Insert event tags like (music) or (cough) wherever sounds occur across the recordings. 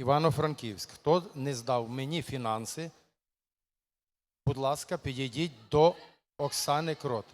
Івано-Франківськ. Хто не здав мені фінанси, будь ласка, підійдіть до Оксани Крот.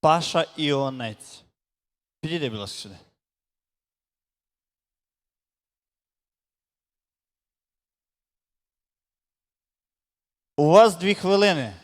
Паша Іонець. Підійди, будь ласка, сюди. У вас дві хвилини.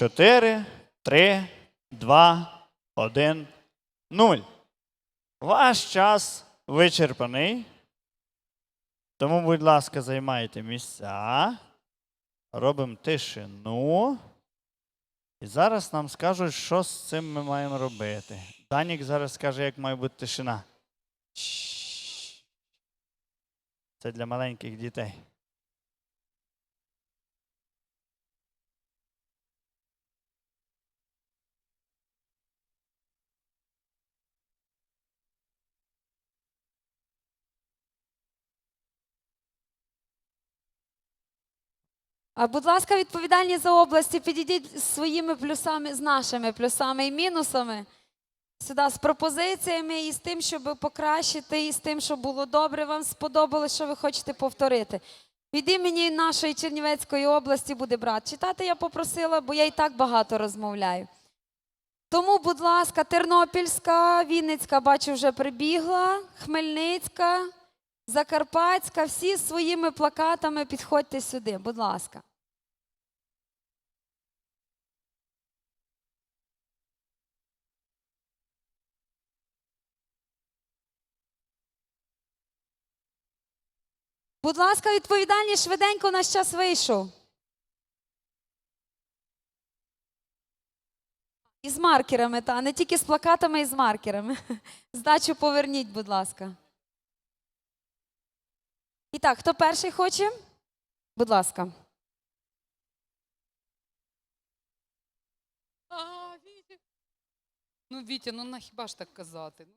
4, 3, 2, 1, 0. Ваш час вичерпаний. Тому, будь ласка, займайте місця. Робимо тишину. І зараз нам скажуть, що з цим ми маємо робити. Данік зараз скаже, як має бути тишина. Це для маленьких дітей. Будь ласка, відповідальні за області, підійдіть своїми плюсами, з нашими плюсами і мінусами. Сюди з пропозиціями і з тим, щоб покращити, і з тим, щоб було добре, вам сподобалось, що ви хочете повторити. Від імені нашої Чернівецької області буде брат. Читати я попросила, бо я і так багато розмовляю. Тому, будь ласка, Тернопільська, Вінницька, бачу, вже прибігла, Хмельницька, Закарпатська, всі своїми плакатами підходьте сюди, будь ласка. Будь ласка, відповідальні швиденько наш час вийшов. І з маркерами, та не тільки з плакатами, і з маркерами. (laughs) Здачу поверніть, будь ласка. І так, хто перший хоче? Будь ласка. А, Вітя. Ну, Вітя, ну на хіба ж так казати? (laughs)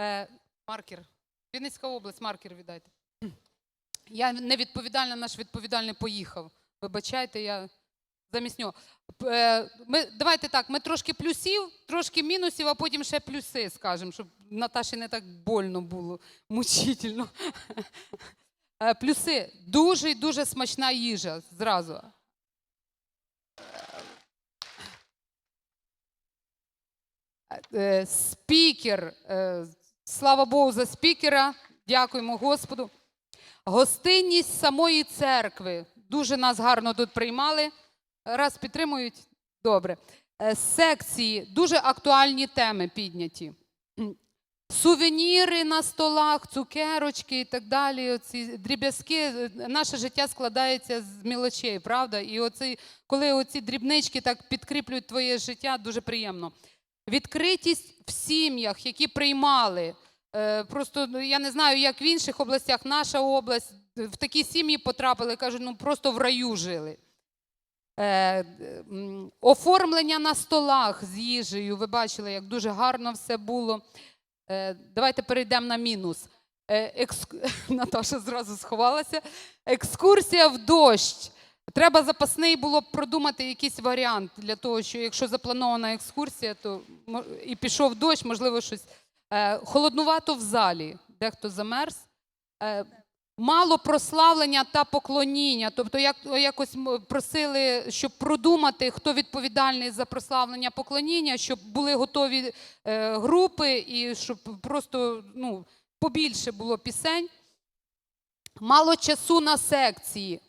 Е, маркер. Вінницька область, маркер віддайте. Я не відповідальна, наш відповідальний поїхав. Вибачайте, я замість нього. Е, Ми, давайте так, ми трошки плюсів, трошки мінусів, а потім ще плюси скажемо, щоб Наташі не так больно було, мучительно. Е, Плюси. Дуже і дуже смачна їжа зразу. Е, Спікер. Слава Богу за спікера. Дякуємо Господу. Гостинність самої церкви. Дуже нас гарно тут приймали. Раз підтримують, добре. Е, Секції, дуже актуальні теми підняті. Сувеніри на столах, цукерочки і так далі. Оці дріб'язки. Е, Наше життя складається з мілочей, правда? І оці, коли оці дрібнички так підкріплюють твоє життя, дуже приємно. Відкритість в сім'ях, які приймали. Е, Просто ну, я не знаю, як в інших областях, наша область в такі сім'ї потрапили, кажуть, ну просто в раю жили. Е, Оформлення на столах з їжею. Ви бачили, як дуже гарно все було. Е, Давайте перейдемо на мінус. Екск- (laughs) Наташа зразу сховалася. Екскурсія в дощ. Треба запасний було б продумати якийсь варіант для того, що якщо запланована екскурсія, то і пішов дощ, можливо, щось. Е, Холоднувато в залі, дехто замерз. Е, Мало прославлення та поклоніння. Тобто, як якось просили, щоб продумати, хто відповідальний за прославлення поклоніння, щоб були готові е, групи і щоб просто ну, побільше було пісень. Мало часу на секції.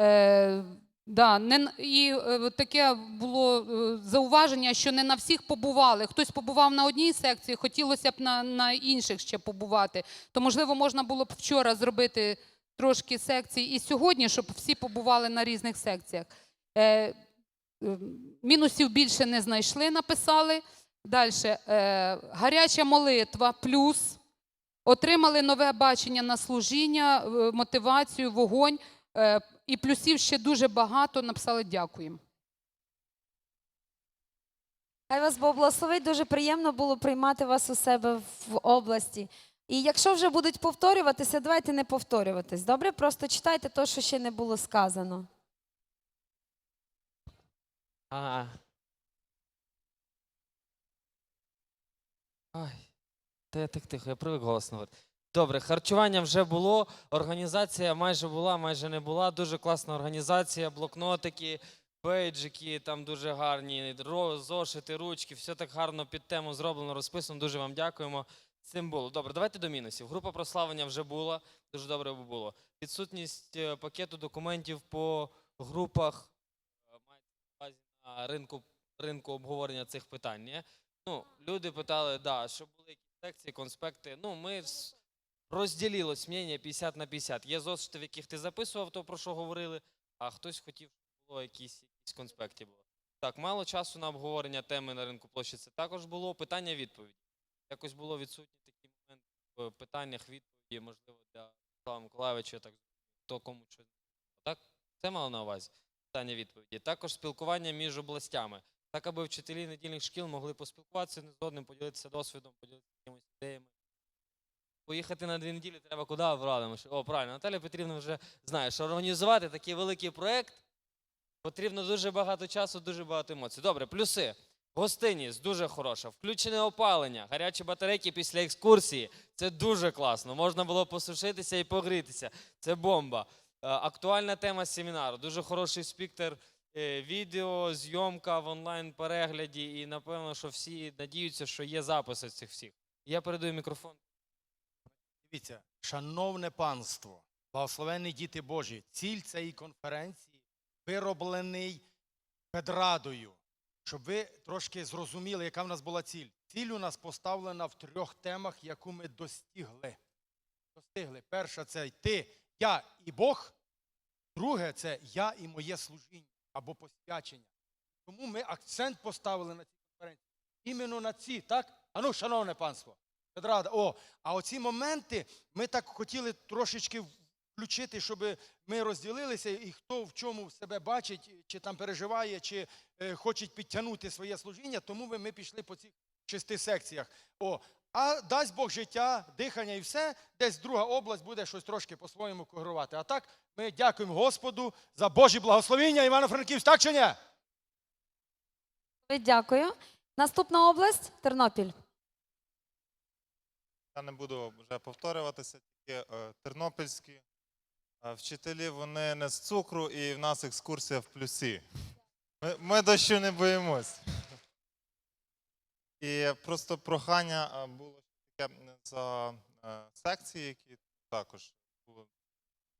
Е, да, не, і е, таке було е, зауваження, що не на всіх побували. Хтось побував на одній секції, хотілося б на, на інших ще побувати. То, можливо, можна було б вчора зробити трошки секцій і сьогодні, щоб всі побували на різних секціях. Е, е, мінусів більше не знайшли, написали. Далі. Е, гаряча молитва плюс. Отримали нове бачення на служіння, е, мотивацію, вогонь. Е, І плюсів ще дуже багато. Написали дякуємо. Хай вас Бог благословить. Дуже приємно було приймати вас у себе в області. І якщо вже будуть повторюватися, давайте не повторюватись. Добре? Просто читайте те, що ще не було сказано. А. Ай. Та я так тихо, я привик голосно говорити. Добре, харчування вже було, організація майже була, майже не була. Дуже класна організація, блокнотики, бейджики там дуже гарні, зошити, ручки, все так гарно під тему зроблено, розписано. Дуже вам дякуємо. Цим було. Добре, давайте до мінусів. Група прославлення вже була, дуже добре було. Відсутність е, пакету документів по групах. е, на ринку, ринку обговорення цих питань. Ну, люди питали, да, що були якісь секції, конспекти. Ну, ми розділилось мнення 50 на 50. Є зошити, в яких ти записував то, про що говорили, а хтось хотів, щоб було якісь, якісь конспекти було. Так, мало часу на обговорення теми на ринку площі. Це також було питання-відповіді. Якось було відсутні такі моменти в питаннях відповіді, можливо, для Слава Миколаївича, так хто кому що. Так? Це мало на увазі. Питання відповіді. Також спілкування між областями. Так, аби вчителі недільних шкіл могли поспілкуватися не з одним, поділитися досвідом, поділитися якимись ідеями. Поїхати на дві неділі треба куди врадимо? О, правильно, Наталя Петрівна вже знає, що організувати такий великий проєкт потрібно дуже багато часу, дуже багато емоцій. Добре, плюси. Гостинність дуже хороша. Включене опалення, гарячі батарейки після екскурсії. Це дуже класно. Можна було посушитися і погрітися. Це бомба. Е, Актуальна тема семінару. Дуже хороший спіктер е, відео, зйомка в онлайн перегляді. І напевно, що всі надіються, що є записи цих всіх. Я передаю мікрофон. Дивіться, шановне панство, благословенні діти Божі, ціль цієї конференції вироблений Педрадою, щоб ви трошки зрозуміли, яка в нас була ціль. Ціль у нас поставлена в трьох темах, яку ми достигли. Достигли. Перша це ти, я і Бог. Друге це я і моє служіння або посвячення. Тому ми акцент поставили на цій конференції. Іменно на ці, так? Ану, шановне панство. Педрада, о, а оці моменти ми так хотіли трошечки включити, щоб ми розділилися, і хто в чому себе бачить, чи там переживає, чи е, хоче підтягнути своє служіння, тому ми, ми пішли по цих шести секціях. О, а дасть Бог життя, дихання і все, десь друга область буде щось трошки по-своєму коригувати. А так ми дякуємо Господу за Божі благословіння Івано-Франківськ, так чи ні? Дякую. Наступна область Тернопіль. Я не буду вже повторюватися, тільки е, тернопільські е, вчителі вони не з цукру, і в нас екскурсія в плюсі. Ми, ми дощу не боїмось. І просто прохання е, було таке за секції, які також було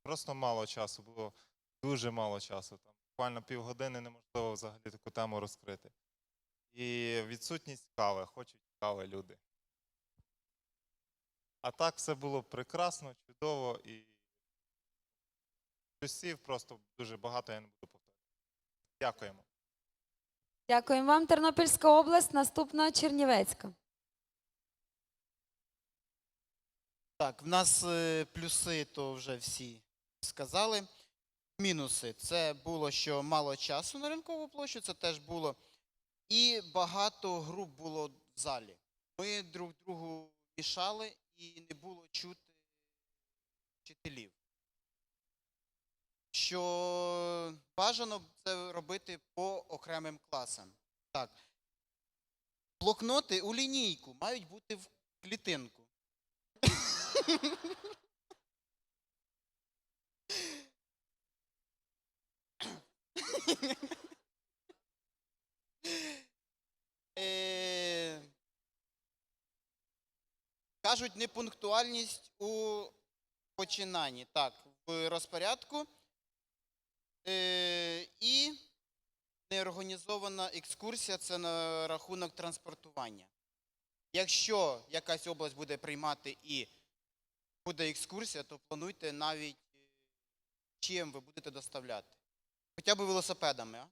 просто мало часу, було дуже мало часу. Там буквально півгодини неможливо взагалі таку тему розкрити. І відсутність кави, хочуть кави люди. А так все було прекрасно, чудово і плюсів просто дуже багато, я не буду повторювати. Дякуємо. Дякуємо вам. Тернопільська область. Наступна Чернівецька. Так, в нас е, плюси, то вже всі сказали. Мінуси це було, що мало часу на ринкову площу, це теж було. І багато груп було в залі. Ми друг другу мішали і не було чути вчителів. Що бажано це робити по окремим класам. Так. Блокноти у лінійку мають бути в клітинку. (laughs) Е, Кажуть, непунктуальність у починанні. Так, в розпорядку. Е, І неорганізована екскурсія це на рахунок транспортування. Якщо якась область буде приймати і буде екскурсія, то плануйте навіть, е, чим ви будете доставляти. Хоча б велосипедами, а?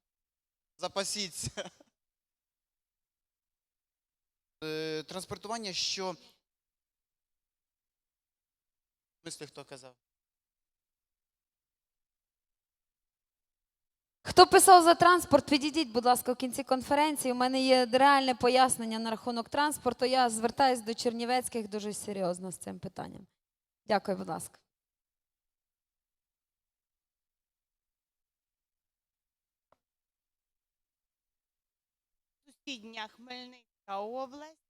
Запасіться. (laughs) Е, Транспортування, що. Смислі, хто казав? Хто писав за транспорт, підійдіть, будь ласка, в кінці конференції. У мене є реальне пояснення на рахунок транспорту. Я звертаюсь до Чернівецьких дуже серйозно з цим питанням. Дякую, будь ласка. сусідня Хмельницька область.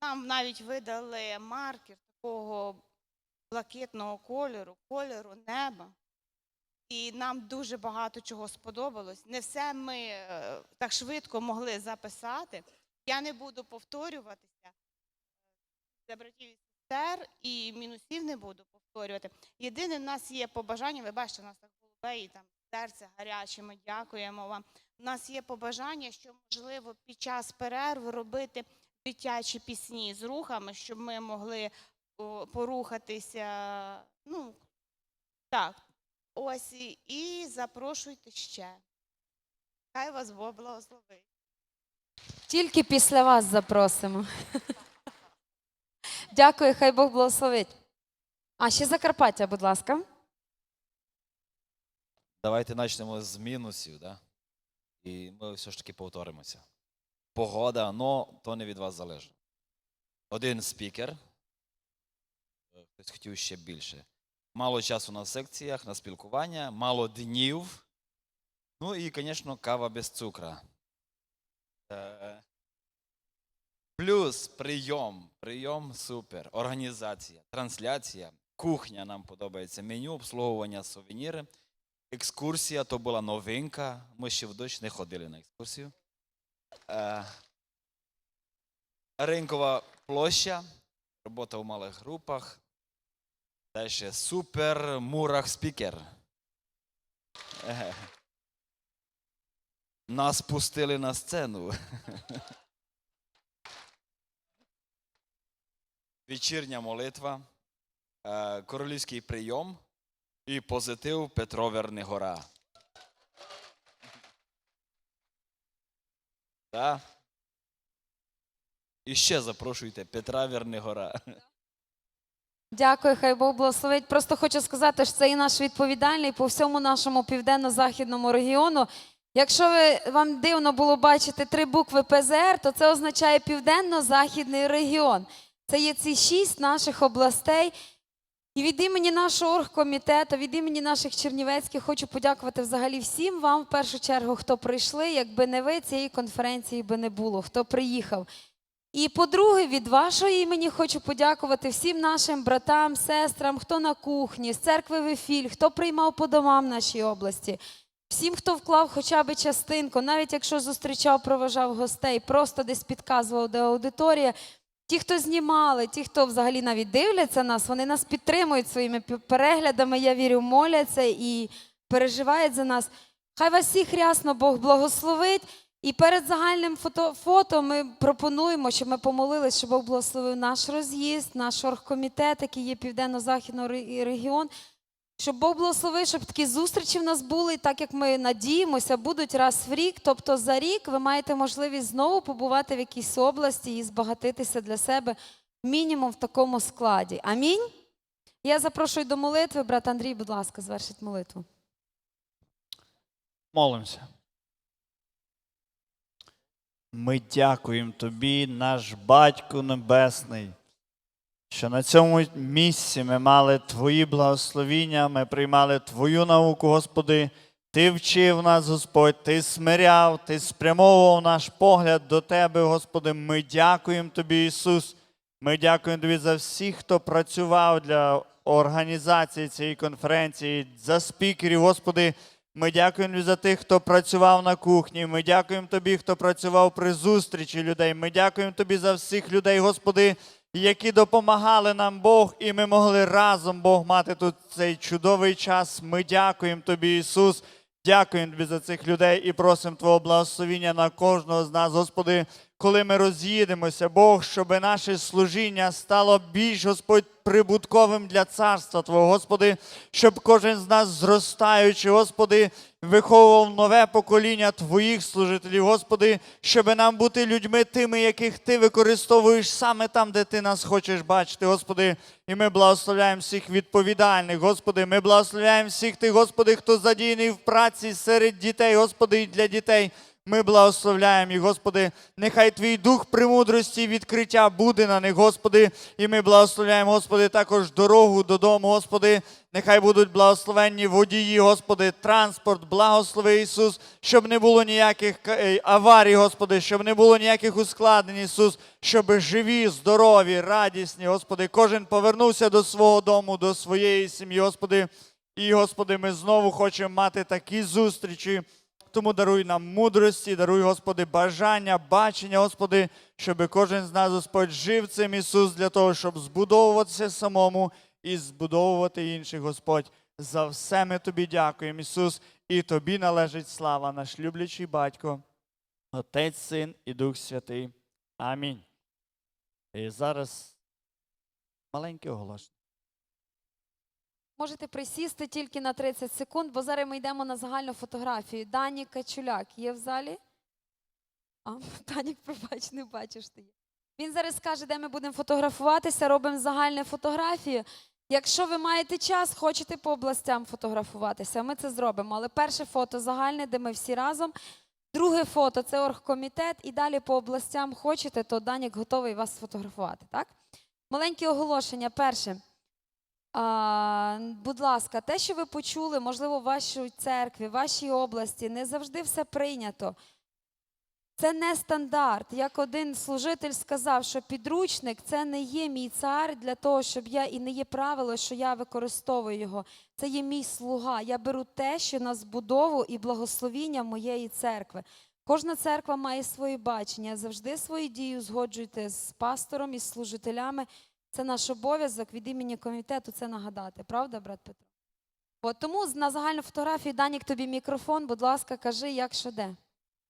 Нам навіть видали маркер такого блакитного кольору, кольору неба. І нам дуже багато чого сподобалось. Не все ми е, так швидко могли записати. Я не буду повторюватися для братів і сестер, і мінусів не буду повторювати. Єдине, в нас є побажання, ви бачите, у нас так голубей, там серце гаряче. Ми дякуємо вам. У нас є побажання, що можливо під час перерви робити дитячі пісні з рухами, щоб ми могли порухатися. Ну так, ось і, запрошуйте ще. Хай вас Бог благословить. Тільки після вас запросимо. (laughs) Дякую, хай Бог благословить. А ще Закарпаття, будь ласка. Давайте почнемо з мінусів, да? і ми все ж таки повторимося. Погода, ну, то не від вас залежить. Один спікер, хтось хотів ще більше. Мало часу на секціях, на спілкування, мало днів. Ну і, звісно, кава без цукра. Е, Плюс прийом. Прийом супер. Організація, трансляція, кухня нам подобається, меню, обслуговування, сувеніри. Екскурсія то була новинка. Ми ще в дощ не ходили на екскурсію. Е, ринкова площа, робота у малих групах. Далі супер мурах спікер. (laughs) Нас пустили на сцену. (laughs) Вечірня молитва, е, королівський прийом і позитив Петро Вернигора. (laughs) Да? І ще запрошуйте Петра Вернигора. Дякую, хай Бог благословить. Просто хочу сказати, що це і наш відповідальний по всьому нашому південно-західному регіону. Якщо ви, вам дивно було бачити три букви ПЗР, то це означає Південно-Західний регіон. Це є ці шість наших областей. І від імені нашого оргкомітету, від імені наших чернівецьких хочу подякувати взагалі всім вам, в першу чергу, хто прийшли. Якби не ви, цієї конференції би не було, хто приїхав. І по-друге, від вашого імені хочу подякувати всім нашим братам, сестрам, хто на кухні, з церкви Вифіль, хто приймав по домам нашій області. Всім, хто вклав хоча б частинку, навіть якщо зустрічав, проважав гостей, просто десь підказував, де аудиторія. Ті, хто знімали, ті, хто взагалі навіть дивляться нас, вони нас підтримують своїми переглядами, я вірю, моляться і переживають за нас. Хай вас всіх рясно Бог благословить. І перед загальним фото, фото ми пропонуємо, щоб ми помолились, щоб Бог благословив наш роз'їзд, наш оргкомітет, який є південно-західний регіон. Щоб Бог благословив, щоб такі зустрічі в нас були, так як ми надіємося, будуть раз в рік. Тобто за рік ви маєте можливість знову побувати в якійсь області і збагатитися для себе мінімум в такому складі. Амінь. Я запрошую до молитви. Брат Андрій, будь ласка, звершіть молитву. Молимося. Ми дякуємо тобі, наш Батько Небесний, що на цьому місці ми мали Твої благословіння, ми приймали Твою науку, Господи. Ти вчив нас, Господь, Ти смиряв, Ти спрямовував наш погляд до Тебе, Господи. Ми дякуємо Тобі, Ісус. Ми дякуємо Тобі за всіх, хто працював для організації цієї конференції, за спікерів, Господи. Ми дякуємо за тих, хто працював на кухні. Ми дякуємо Тобі, хто працював при зустрічі людей. Ми дякуємо Тобі за всіх людей, Господи, які допомагали нам Бог, і ми могли разом, Бог, мати тут цей чудовий час. Ми дякуємо Тобі, Ісус. Дякуємо Тобі за цих людей і просимо Твого благословіння на кожного з нас, Господи, коли ми роз'їдемося, Бог, щоб наше служіння стало більш, Господь, прибутковим для царства Твого, Господи, щоб кожен з нас, зростаючи, Господи, виховував нове покоління Твоїх служителів, Господи, щоб нам бути людьми тими, яких Ти використовуєш саме там, де Ти нас хочеш бачити, Господи. І ми благословляємо всіх відповідальних, Господи. Ми благословляємо всіх тих, Господи, хто задіяний в праці серед дітей, Господи, і для дітей. Ми благословляємо їх, Господи. Нехай Твій дух премудрості і відкриття буде на них, Господи. І ми благословляємо, Господи, також дорогу додому, Господи. Нехай будуть благословенні водії, Господи, транспорт, благослови Ісус, щоб не було ніяких е, аварій, Господи, щоб не було ніяких ускладнень, Ісус, щоб живі, здорові, радісні, Господи, кожен повернувся до свого дому, до своєї сім'ї, Господи. І, Господи, ми знову хочемо мати такі зустрічі. Тому даруй нам мудрості, даруй, Господи, бажання, бачення, Господи, щоб кожен з нас, Господь, жив цим Ісус для того, щоб збудовуватися самому і збудовувати інших, Господь. За все ми тобі дякуємо, Ісус, і тобі належить слава, наш люблячий батько, Отець, Син і Дух Святий. Амінь. І зараз маленьке оголошення. Можете присісти тільки на 30 секунд, бо зараз ми йдемо на загальну фотографію. Дані Качуляк є в залі? А, (laughs) Данік, пробач, не бачиш ти. Він зараз скаже, де ми будемо фотографуватися, робимо загальну фотографію. Якщо ви маєте час, хочете по областям фотографуватися, ми це зробимо. Але перше фото загальне, де ми всі разом. Друге фото це оргкомітет, і далі по областям хочете, то Данік готовий вас сфотографувати. Так? Маленьке оголошення. Перше. А, будь ласка, те, що ви почули, можливо, в вашій церкві, в вашій області, не завжди все прийнято. Це не стандарт. Як один служитель сказав, що підручник це не є мій цар для того, щоб я і не є правило, що я використовую його. Це є мій слуга. Я беру те, що на збудову і благословіння моєї церкви. Кожна церква має своє бачення. Завжди свою дію згоджуйте з пастором і служителями. Це наш обов'язок від імені комітету це нагадати. Правда, брат Петро? От тому на загальну фотографію Данік тобі мікрофон, будь ласка, кажи, як що де.